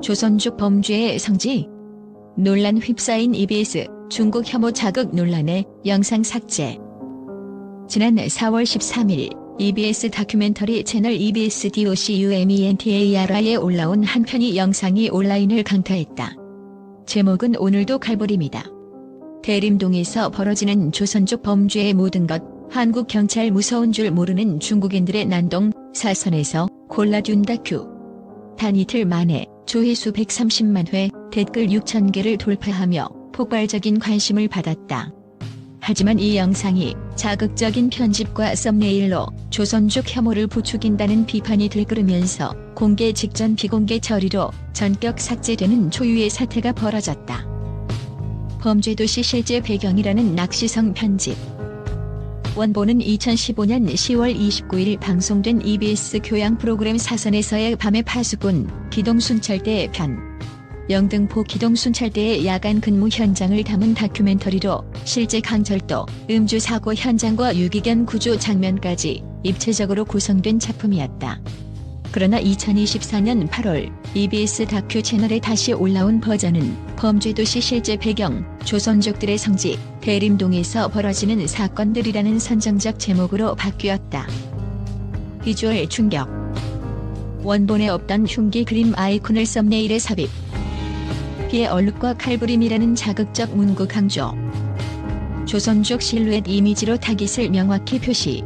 조선족 범죄의 성지. 논란 휩싸인 EBS 중국 혐오 자극 논란의 영상 삭제. 지난 4월 13일 EBS 다큐멘터리 채널 EBS DOCUMENTARI에 올라온 한 편의 영상이 온라인을 강타했다. 제목은 오늘도 칼부림이다. 대림동에서 벌어지는 조선족 범죄의 모든 것, 한국 경찰 무서운 줄 모르는 중국인들의 난동, 사선에서 골라둔 다큐. 단 이틀 만에 조회수 130만 회, 댓글 6천 개를 돌파하며 폭발적인 관심을 받았다. 하지만 이 영상이 자극적인 편집과 썸네일로 조선족 혐오를 부추긴다는 비판이 들끓으면서 공개 직전 비공개 처리로 전격 삭제되는 초유의 사태가 벌어졌다. 범죄도시 실제 배경이라는 낚시성 편집. 원본은 2015년 10월 29일 방송된 EBS 교양 프로그램 사선에서의 밤의 파수꾼 기동순찰대 편. 영등포 기동순찰대의 야간 근무 현장을 담은 다큐멘터리로 실제 강철도, 음주 사고 현장과 유기견 구조 장면까지 입체적으로 구성된 작품이었다. 그러나 2024년 8월 EBS 다큐 채널에 다시 올라온 버전은 범죄도시 실제 배경, 조선족들의 성지, 대림동에서 벌어지는 사건들이라는 선정적 제목으로 바뀌었다. 비주얼 충격. 원본에 없던 흉기 그림 아이콘을 썸네일에 삽입. 피의 얼룩과 칼부림이라는 자극적 문구 강조. 조선족 실루엣 이미지로 타깃을 명확히 표시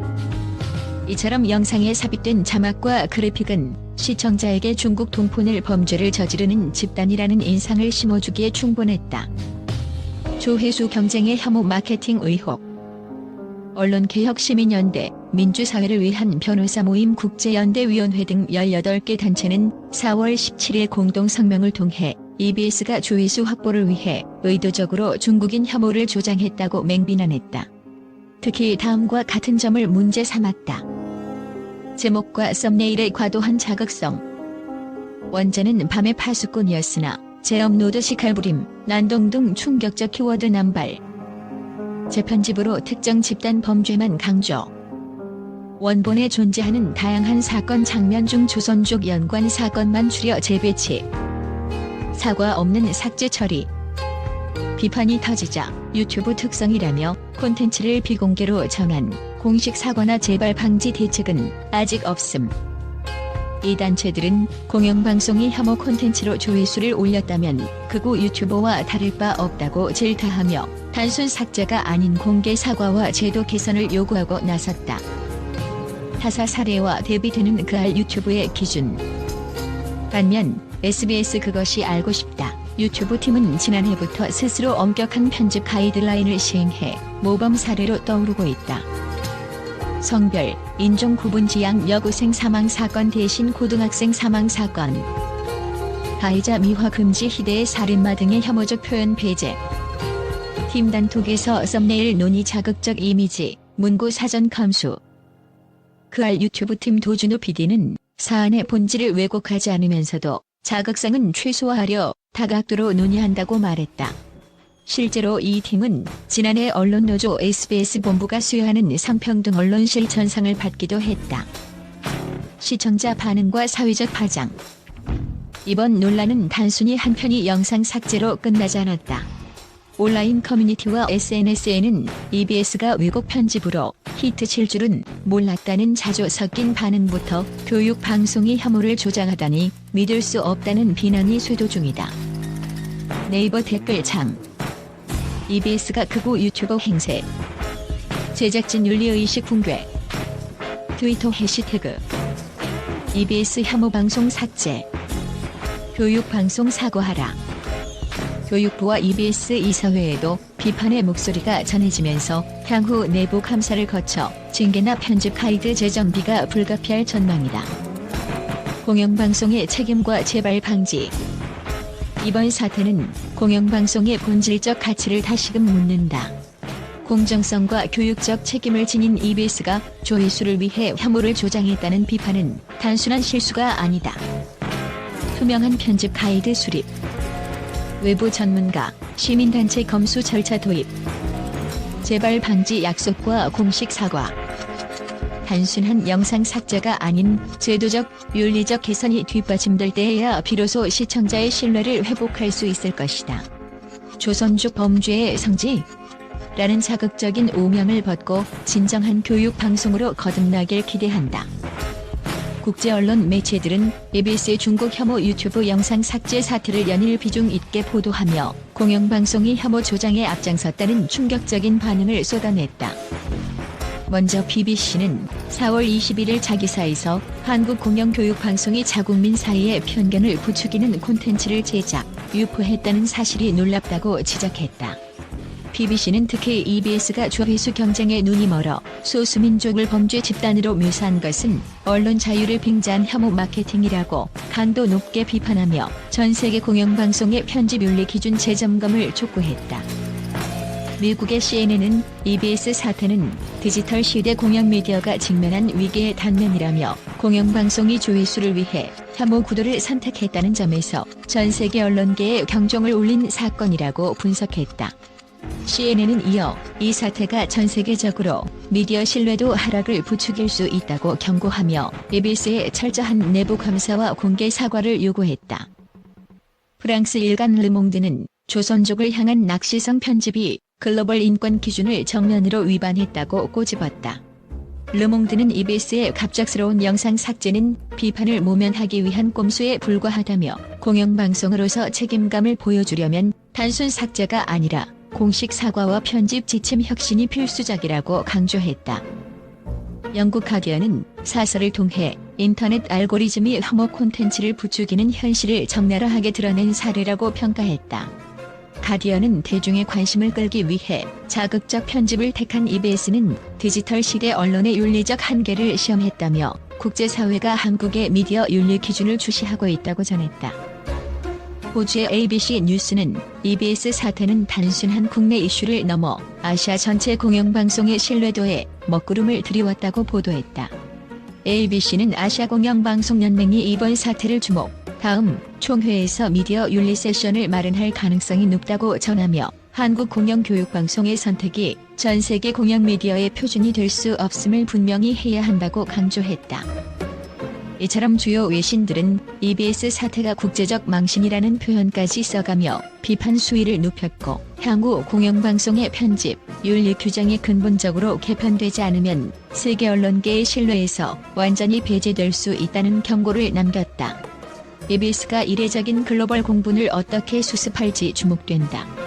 이처럼 영상에 삽입된 자막과 그래픽은 시청자에게 중국 동폰을 범죄를 저지르는 집단이라는 인상을 심어주기에 충분했다. 조회수 경쟁의 혐오 마케팅 의혹 언론개혁시민연대, 민주사회를 위한 변호사 모임 국제연대위원회 등 18개 단체는 4월 17일 공동성명을 통해 EBS가 조회수 확보를 위해 의도적으로 중국인 혐오를 조장했다고 맹비난했다. 특히 다음과 같은 점을 문제 삼았다. 제목과 썸네일의 과도한 자극성. 원제는 밤의 파수꾼이었으나 재업로드 시칼부림, 난동 등 충격적 키워드 남발. 재편집으로 특정 집단 범죄만 강조. 원본에 존재하는 다양한 사건 장면 중 조선족 연관 사건만 추려 재배치. 사과 없는 삭제 처리. 비판이 터지자 유튜브 특성이라며 콘텐츠를 비공개로 전환, 공식 사과나 재발 방지 대책은 아직 없음. 이 단체들은 공영방송이 혐오 콘텐츠로 조회수를 올렸다면 극우 유튜버와 다를 바 없다고 질타하며 단순 삭제가 아닌 공개 사과와 제도 개선을 요구하고 나섰다. 타사 사례와 대비되는 그알 유튜브의 기준. 반면 SBS 그것이 알고 싶다. 유튜브 팀은 지난해부터 스스로 엄격한 편집 가이드라인을 시행해 모범 사례로 떠오르고 있다. 성별, 인종 구분 지향 여고생 사망 사건 대신 고등학생 사망 사건. 가해자 미화 금지 희대의 살인마 등의 혐오적 표현 배제. 팀 단톡에서 썸네일 논의 자극적 이미지, 문구 사전 감수. 그알 유튜브 팀 도준호 PD는 사안의 본질을 왜곡하지 않으면서도 자극성은 최소화하려 다각도로 논의한다고 말했다. 실제로 이 팀은 지난해 언론노조 SBS 본부가 수여하는 성평등 언론 실천상을 받기도 했다. 시청자 반응과 사회적 파장 이번 논란은 단순히 한 편의 영상 삭제로 끝나지 않았다. 온라인 커뮤니티와 SNS에는 EBS가 왜곡 편집으로 히트 칠 줄은 몰랐다는 자주 섞인 반응부터 교육 방송이 혐오를 조장하다니 믿을 수 없다는 비난이 쇄도 중이다. 네이버 댓글창 EBS가 극우 유튜버 행세. 제작진 윤리의식 붕괴. 트위터 해시태그. EBS 혐오 방송 삭제. 교육 방송 사과하라. 교육부와 EBS 이사회에도 비판의 목소리가 전해지면서 향후 내부 감사를 거쳐 징계나 편집 가이드 제정비가 불가피할 전망이다. 공영방송의 책임과 재발 방지 이번 사태는 공영방송의 본질적 가치를 다시금 묻는다. 공정성과 교육적 책임을 지닌 EBS가 조회수를 위해 혐오를 조장했다는 비판은 단순한 실수가 아니다. 투명한 편집 가이드 수립 외부 전문가, 시민단체 검수 절차 도입 재발 방지 약속과 공식 사과 단순한 영상 삭제가 아닌 제도적, 윤리적 개선이 뒷받침될 때에야 비로소 시청자의 신뢰를 회복할 수 있을 것이다. 조선족 범죄의 성지? 라는 자극적인 오명을 벗고 진정한 교육 방송으로 거듭나길 기대한다. 국제 언론 매체들은 EBS의 중국 혐오 유튜브 영상 삭제 사태를 연일 비중 있게 보도하며 공영방송이 혐오 조장에 앞장섰다는 충격적인 반응을 쏟아냈다. 먼저 BBC는 4월 21일 자기사에서 한국 공영교육방송이 자국민 사이에 편견을 부추기는 콘텐츠를 제작, 유포했다는 사실이 놀랍다고 지적했다. BBC는 특히 EBS가 조회수 경쟁에 눈이 멀어 소수민족을 범죄 집단으로 묘사한 것은 언론 자유를 빙자한 혐오 마케팅이라고 강도 높게 비판하며 전 세계 공영방송의 편집 윤리 기준 재점검을 촉구했다. 미국의 CNN은 EBS 사태는 디지털 시대 공영 미디어가 직면한 위기의 단면이라며 공영방송이 조회수를 위해 혐오 구도를 선택했다는 점에서 전 세계 언론계에 경종을 울린 사건이라고 분석했다. CNN은 이어 이 사태가 전 세계적으로 미디어 신뢰도 하락을 부추길 수 있다고 경고하며 EBS의 철저한 내부 감사와 공개 사과를 요구했다. 프랑스 일간 르몽드는 조선족을 향한 낚시성 편집이 글로벌 인권 기준을 정면으로 위반했다고 꼬집었다. 르몽드는 EBS의 갑작스러운 영상 삭제는 비판을 모면하기 위한 꼼수에 불과하다며 공영방송으로서 책임감을 보여주려면 단순 삭제가 아니라 공식 사과와 편집 지침 혁신이 필수적이라고 강조했다. 영국 가디언은 사설을 통해 인터넷 알고리즘이 혐오 콘텐츠를 부추기는 현실을 적나라하게 드러낸 사례라고 평가했다. 가디언은 대중의 관심을 끌기 위해 자극적 편집을 택한 EBS는 디지털 시대 언론의 윤리적 한계를 시험했다며 국제사회가 한국의 미디어 윤리 기준을 주시하고 있다고 전했다. 호주의 ABC 뉴스는 EBS 사태는 단순한 국내 이슈를 넘어 아시아 전체 공영방송의 신뢰도에 먹구름을 들이웠다고 보도했다. ABC는 아시아 공영방송연맹이 이번 사태를 주목, 다음 총회에서 미디어 윤리 세션을 마련할 가능성이 높다고 전하며 한국 공영교육방송의 선택이 전 세계 공영 미디어의 표준이 될 수 없음을 분명히 해야 한다고 강조했다. 이처럼 주요 외신들은 EBS 사태가 국제적 망신이라는 표현까지 써가며 비판 수위를 높였고 향후 공영방송의 편집, 윤리 규정이 근본적으로 개편되지 않으면 세계 언론계의 신뢰에서 완전히 배제될 수 있다는 경고를 남겼다. EBS가 이례적인 글로벌 공분을 어떻게 수습할지 주목된다.